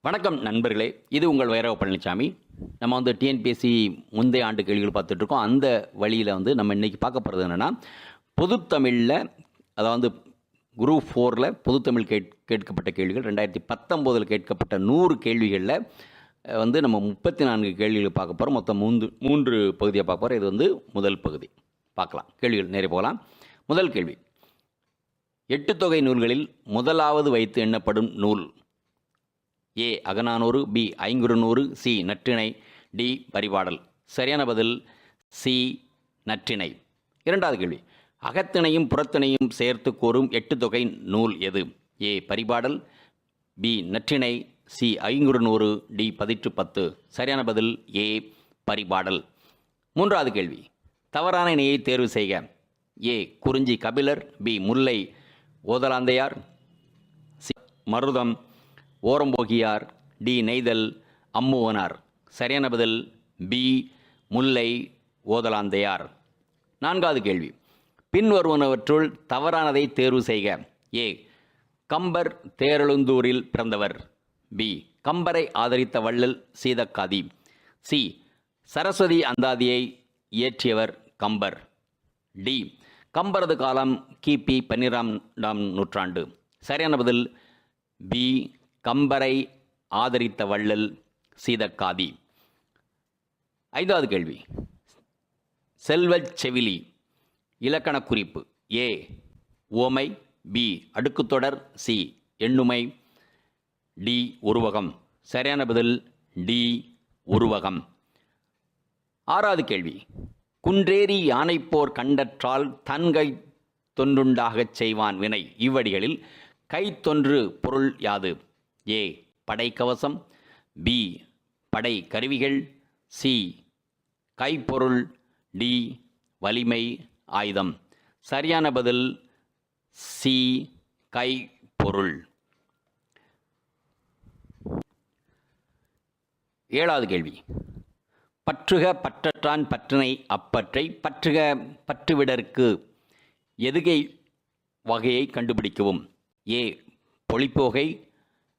வணக்கம் நண்பர்களே. இது உங்கள் வைரவ பழனிசாமி நம்ம வந்து டிஎன்பிஎஸ்சி முந்தைய ஆண்டு கேள்விகள் பார்த்துட்ருக்கோம் அந்த வழியில் வந்து நம்ம இன்றைக்கி பார்க்க போகிறது என்னென்னா பொதுத்தமிழில் அதாவது குரூப் ஃபோரில் பொதுத்தமிழ் கேட் கேட்கப்பட்ட கேள்விகள் ரெண்டாயிரத்தி பத்தொம்போதில் கேட்கப்பட்ட நூறு கேள்விகளில் வந்து நம்ம முப்பத்தி நான்கு கேள்விகள் பார்க்க போகிறோம் மொத்தம் மூன்று மூன்று பகுதியை பார்க்க போகிறோம் இது வந்து முதல் பகுதி. பார்க்கலாம். கேள்விகள் நேரே போகலாம். முதல் கேள்வி. எட்டு தொகை நூல்களில் முதலாவது வைத்து எண்ணப்படும் நூல் A Akananuru B Ainkurunuru C Natrinai D Paripadal. சரியான பதில் சி நற்றிணை. இரண்டாவது கேள்வி. அகத்திணையும் புறத்திணையும் சேர்த்து கூறும் எட்டு தொகை நூல் எது? A Paripadal B Natrinai C Ainkurunuru D Pathitrupathu. சரியான பதில் ஏ பரிபாடல். மூன்றாவது கேள்வி. தவறான இணையை தேர்வு செய்க. ஏ குறிஞ்சி கபிலர் பி முல்லை ஓதலாந்தையார் சி மருதம் ஓரம்போகியார் டி. நெய்தல் அம்முவனார். சரியான பதில் பி. முல்லை ஓதலாந்தையார். நான்காவது கேள்வி. பின்வருவனவற்றுள் தவறானதை தேர்வு செய்க. ஏ. கம்பர் தேரெழுந்தூரில் பிறந்தவர். பி. கம்பரை ஆதரித்த வள்ளல் சீதக்காதி. சி. சரஸ்வதி அந்தாதியை இயற்றியவர் கம்பர். டி. கம்பரது காலம் கிபி பன்னிரெண்டாம் நூற்றாண்டு. சரியான பதில் பி. கம்பரை ஆதரித்த வள்ளல் சீதக்காதி. ஐந்தாவது கேள்வி. செல்வச் செவிலி. இலக்கண குறிப்பு. ஏ. ஓமை. பி. அடுக்குத்தொடர். சி. எண்ணுமை. டி. உருவகம். சரியான பதில். டி. உருவகம். ஆறாவது கேள்வி. குன்றேறி யானைப்போர் கண்டற்றால் தன்கை தொன்றுண்டாகச் செய்வான் வினை. இவ்வடிகளில் கைத்தொன்று பொருள் யாது? ஏ படைக்கவசம் பி படை கருவிகள் சி கைப்பொருள் டி வலிமை ஆயுதம். சரியான பதில் சி கை பொருள் ஏழாவது கேள்வி. பற்றுக பற்றற்றான் பற்றினை அப்பற்றை பற்றுக பற்றுவிடற்கு எதுகை வகையை கண்டுபிடிக்கவும்? ஏ பொழிப்போகை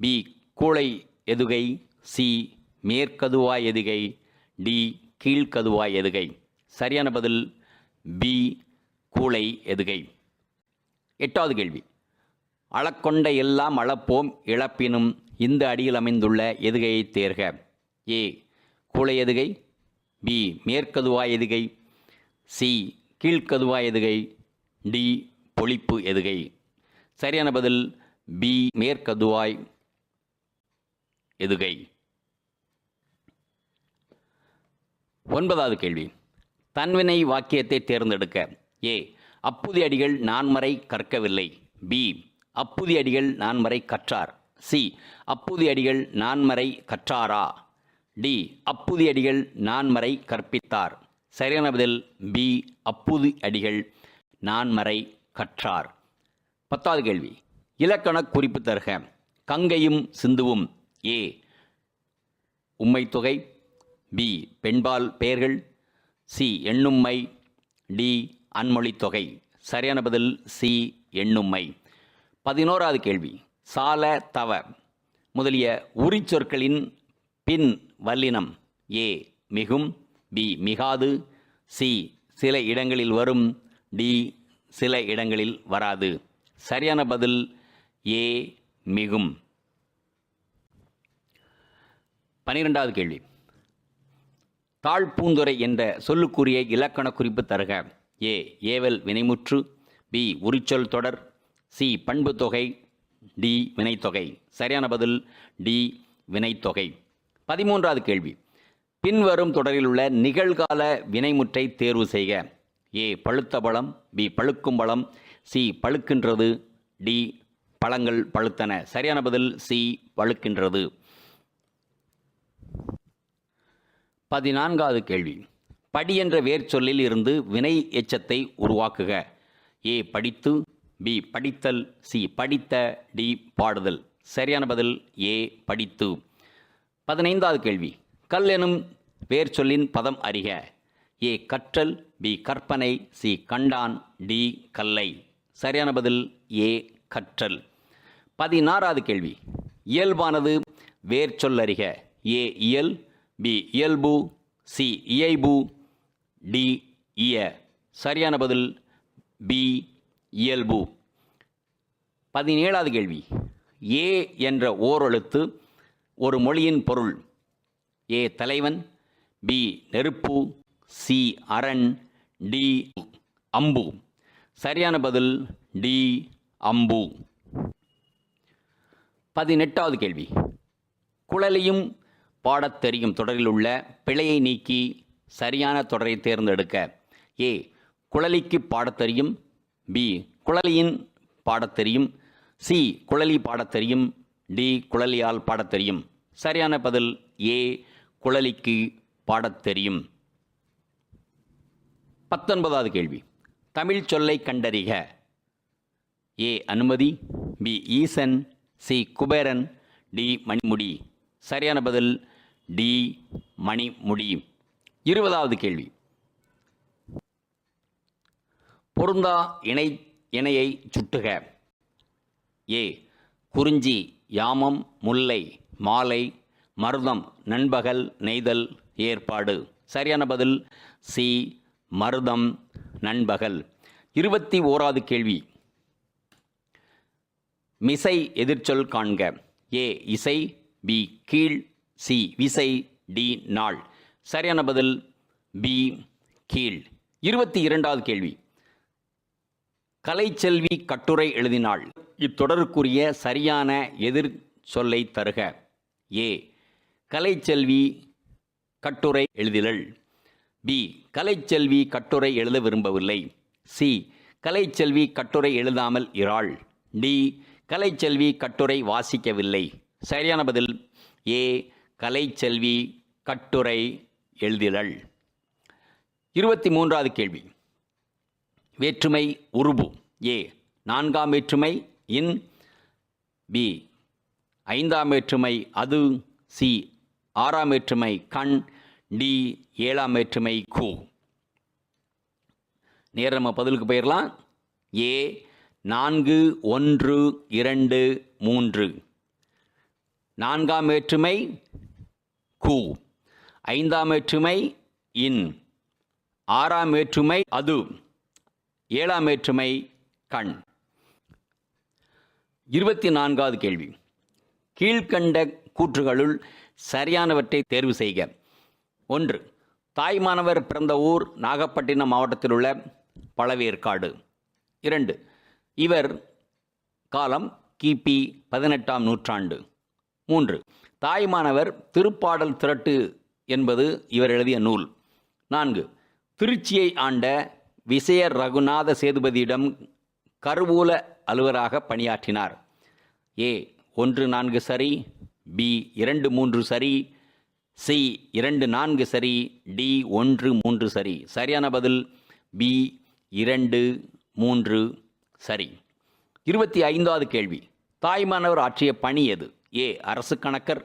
பி கூளை எதுகை சி மேற்கதுவாய் எதுகை டி கீழ்கதுவாய் எதுகை. சரியான பதில் பி கூளை எதுகை. எட்டாவது கேள்வி. அளக்கொண்ட எல்லாம் அளப்போம் இழப்பினும் இந்த அடியில் அமைந்துள்ள எதுகையை தேர்க. ஏ கூளை எதுகை பி மேற்கதுவாய் எதுகை சி கீழ்க்கதுவாய் எதுகை டி பொழிப்பு எதுகை. சரியான பதில் பி மேற்கதுவாய் எதுகை? ஒன்பதாவது கேள்வி. தன்வினை வாக்கியத்தை தேர்ந்தெடுக்க. ஏ. அப்புதி அடிகள் நான்மறை கற்கவில்லை. பி. அப்புதி அடிகள் நான்மறை கற்றார். சி. அப்புதி அடிகள் நான்மறை கற்றாரா? டி. அப்புதி அடிகள் நான்மறை கற்பித்தார். சரியான பதில் பி. அப்புதி அடிகள் நான்மறை கற்றார். பத்தாவது கேள்வி. இலக்கண குறிப்பு தருக. கங்கையும் சிந்துவும் ஏ. உம்மைத்தொகை பி. பெண்பால் பெயர்கள் சி. எண்ணும்மை டி. அன்மொழித் தொகை. சரியான பதில் சி. எண்ணும்மை. பதினோராவது கேள்வி. சால தவ. முதலிய உரிச்சொற்களின் பின் வல்லினம். ஏ. மிகும் பி. மிகாது சி. சில இடங்களில் வரும் டி. சில இடங்களில் வராது. சரியான பதில் ஏ. மிகும். பனிரெண்டாவது கேள்வி. தாழ்பூந்துரை என்ற சொல்லுக்குரிய இலக்கண குறிப்பு தருக. ஏ ஏவல் வினைமுற்று பி உரிச்சொல் தொடர் சி பண்பு தொகை டி வினைத்தொகை. சரியான பதில் டி வினைத்தொகை. பதிமூன்றாவது கேள்வி. பின்வரும் தொடரில் உள்ள நிகழ்கால வினைமுற்றை தேர்வு செய்க. ஏ பழுத்த பழம் பி பழுக்கும் பழம் சி பழுக்கின்றது டி பழங்கள் பழுத்தன. சரியான பதில் சி பழுக்கின்றது. பதினான்காவது கேள்வி. படி என்ற வேர்ச்சொல்லில் இருந்து வினை எச்சத்தை உருவாக்குக. ஏ படித்து பி படித்தல் சி படித்த டி பாடுதல். சரியான பதில் ஏ படித்து. பதினைந்தாவது கேள்வி. கல் எனும் வேர்ச்சொல்லின் பதம் அறிக. ஏ கற்றல் பி கற்பனை சி கண்டான் டி கல்லை. சரியான பதில் ஏ கற்றல். பதினாறாவது கேள்வி. இயல்பானது வேர்ச்சொல்லறிக ஏ இயல் பி இயல்பு சி இயைபு டி இய. சரியான பதில் பி இயல்பு. பதினேழாவது கேள்வி. ஏ என்ற ஓரெழுத்து ஒரு மொழியின் பொருள். ஏ தலைவன் பி நெருப்பு சி அரண் டி அம்பு. சரியான பதில் டி அம்பு. பதினெட்டாவது கேள்வி. குழலியும் பாடத் தெரியும் தொடரில் உள்ள பிழையை நீக்கி சரியான தொடரை தேர்ந்தெடுக்க ஏ. குழலிக்கு பாடத் தெரியும். பி. குழலியின் பாடத் தெரியும். சி. குழலி பாடத் தெரியும். டி. குழலியால் பாடத் தெரியும். சரியான பதில் ஏ. குழலிக்கு பாடத் தெரியும். பத்தொன்பதாவது கேள்வி. தமிழ் சொல்லை கண்டறிக. ஏ. அனுமதி. பி. ஈசன். சி. குபேரன். டி. மணிமுடி. சரியான பதில் டி மணிமுடி இருபதாவது கேள்வி. பொருந்தா இணை இணையை சுட்டுக. ஏ. குறிஞ்சி யாமம் முல்லை மாலை மருதம் நண்பகல் நெய்தல் ஏற்பாடு. சரியான பதில். சி. மருதம் நண்பகல். இருபத்தி ஓராவது கேள்வி. மிசை எதிர்ச்சொல் காண்க. ஏ. இசை. பி. கீழ். சி விசை டி நாள். சரியான பதில் பி கீழ். இருபத்தி இரண்டாவது கேள்வி. கலைச்செல்வி கட்டுரை எழுதினாள். இத்தொடருக்குரிய சரியான எதிர் சொல்லை தருக. ஏ கலைச்செல்வி கட்டுரை எழுதிலள் பி கலைச்செல்வி கட்டுரை எழுத விரும்பவில்லை. சி கலைச்செல்வி கட்டுரை எழுதாமல் இராள் டி கலைச்செல்வி கட்டுரை வாசிக்கவில்லை. சரியான பதில் ஏ கலைச்செல்வி கட்டுரை எழுதிலள் இருபத்தி மூன்றாவது கேள்வி. வேற்றுமை உருபு. ஏ. நான்காம் வேற்றுமை இன். பி. ஐந்தாம் வேற்றுமை அது. சி. ஆறாம் வேற்றுமை கண். டி. ஏழாம் வேற்றுமை கு. நேரம் நம்ம பதிலுக்கு போயிடலாம் ஏ. நான்கு ஒன்று இரண்டு மூன்று. நான்காம் வேற்றுமை கு. ஐந்தாம் வேற்றுமை இன். ஆறாம் வேற்றுமை அது. ஏழாம் வேற்றுமை கண். இருபத்தி நான்காவது கேள்வி. கீழ்க்கண்ட கூற்றுகளுள் சரியானவற்றை தேர்வு செய்க. ஒன்று தாய்மானவர் பிறந்த ஊர் நாகப்பட்டினம் மாவட்டத்தில் உள்ள பழவேற்காடு. இரண்டு இவர் காலம் கிபி பதினெட்டாம் நூற்றாண்டு. மூன்று தாய்மானவர் திருப்பாடல் திரட்டு என்பது இவர் எழுதிய நூல். நான்கு. திருச்சியை ஆண்ட விசய ரகுநாத சேதுபதியிடம் கருவூல அலுவலராக பணியாற்றினார். ஏ. ஒன்று நான்கு சரி பி. இரண்டு மூன்று சரி சி. இரண்டு நான்கு சரி டி. ஒன்று மூன்று சரி. சரியான பதில் பி. இரண்டு மூன்று சரி. இருபத்தி ஐந்தாவது கேள்வி. தாய்மானவர் ஆற்றிய பணி எது? ஏ அரசு கணக்கர்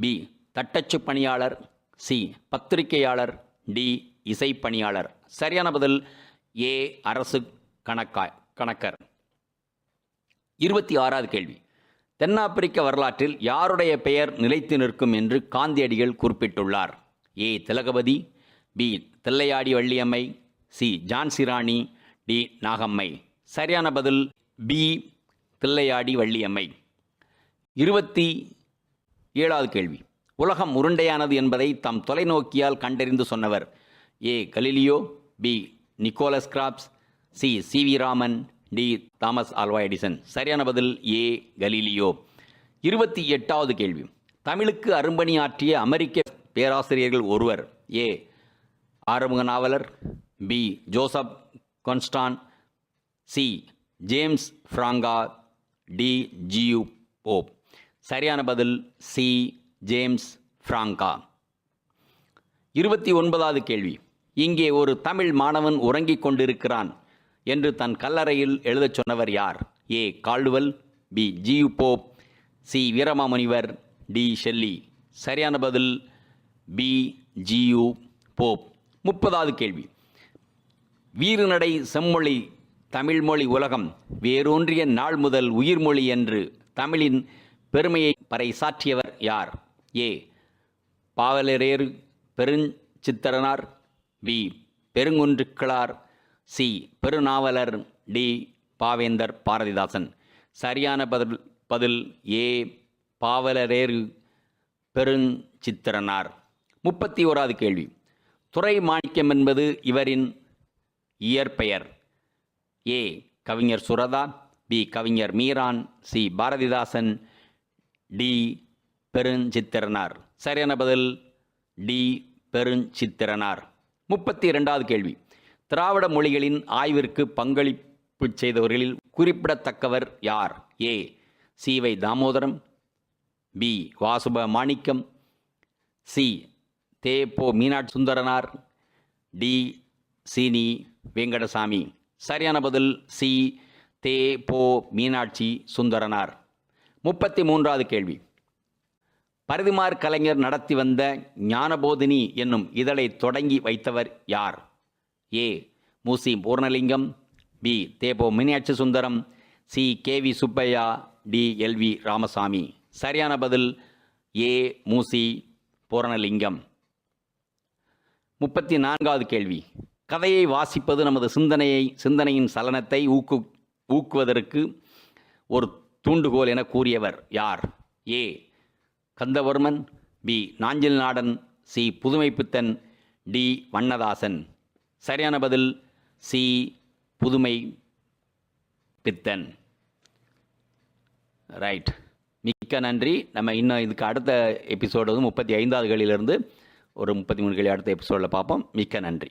பி தட்டச்சு பணியாளர் சி பத்திரிகையாளர் டி இசை பணியாளர். சரியான பதில் ஏ அரசு கணக்கா கணக்கர். இருபத்தி ஆறாவது கேள்வி. தென்னாப்பிரிக்க வரலாற்றில் யாருடைய பெயர் நிலைத்து நிற்கும் என்று காந்தியடிகள் குறிப்பிட்டுள்ளார்? A Thilagapathi B Thillaiyadi Valliammai C Jhansirani D Nagammai. சரியான பதில் பி தில்லையாடி வள்ளியம்மை. இருபத்தி ஏழாவது கேள்வி. உலகம் உருண்டையானது என்பதை தம் தொலைநோக்கியால் கண்டறிந்து சொன்னவர் A Galileo B Nicholas Krebs C C V Raman D Thomas Alva Edison. சரியான பதில் ஏ கலீலியோ. இருபத்தி எட்டாவது கேள்வி. தமிழுக்கு அரும்பணி ஆற்றிய அமெரிக்க பேராசிரியர்கள் ஒருவர் A Arumuga Navalar B Joseph Constant C James Franca D G U Pope. சரியான பதில் சி ஜேம்ஸ் ஃப்ராங்கா இருபத்தி ஒன்பதாவது கேள்வி. இங்கே ஒரு தமிழ் மாணவன் உறங்கிக் கொண்டிருக்கிறான் என்று தன் கல்லறையில் எழுதச் சொன்னவர் யார்? A Caldwell B G U Pope C Veeramamunivar D Shelley. சரியான பதில் பி ஜியு போப். முப்பதாவது கேள்வி. வீறுநடை செம்மொழி தமிழ்மொழி உலகம் வேரூன்றிய நாள் முதல் உயிர்மொழி என்று தமிழின் பெருமையை பறைசாற்றியவர் யார்? A. Pavalareru Perunchithiranar. B. Perunkundrukizhar C. Perunavalar. D. Pavendhar Bharathidasan. சரியான பதில் பதில் ஏ. பாவலரேறு பெருஞ்சித்திரனார். முப்பத்தி ஓராவது கேள்வி. துறை மாணிக்கம் என்பது இவரின் இயற்பெயர். ஏ. கவிஞர் சுரதா பி. கவிஞர் மீரான் சி. பாரதிதாசன் டி பெருஞ்சித்திரனார். சரியான பதில்? டி பெருஞ்சித்திரனார். முப்பத்தி இரண்டாவது கேள்வி. திராவிட மொழிகளின் ஆய்விற்கு பங்களிப்பு செய்தவர்களில் குறிப்பிடத்தக்கவர் யார்? A. Sivai Thamotharam. B. Vasupa Manickam C. Te. Po. Meenakshi Sundaranar. D. Seeni Venkatasamy. சரியான பதில்? சி. தே. போ. மீனாட்சி சுந்தரனார். முப்பத்தி மூன்றாவது கேள்வி. பரிதிமார் கலைஞர் நடத்தி வந்த ஞானபோதினி என்னும் இதழை தொடங்கி வைத்தவர் யார்? A. Moosi Poornalingam. B. Tepo Meenakshi Sundaram. C. K V Subbaiah. D. L V Ramasamy. சரியான பதில் ஏ. மூசி பூரணலிங்கம். முப்பத்தி நான்காவது கேள்வி. கதையை வாசிப்பது நமது சிந்தனையை சிந்தனையின் சலனத்தை ஊக்கு ஊக்குவதற்கு ஒரு தூண்டுகோல் என கூறியவர் யார்? ஏ. Kandavarman B. Nanjil Nadan C. Pudhumaipithan D. Vannadasan. சரியான பதில் சி. புதுமை பித்தன் ரைட். மிக்க நன்றி. நம்ம இன்னும் இதுக்கு அடுத்த எபிசோடு வந்து முப்பத்தி ஐந்தாவது களிலிருந்து ஒரு முப்பத்தி மூணு களி அடுத்த எபிசோடில் பார்ப்போம். மிக்க நன்றி.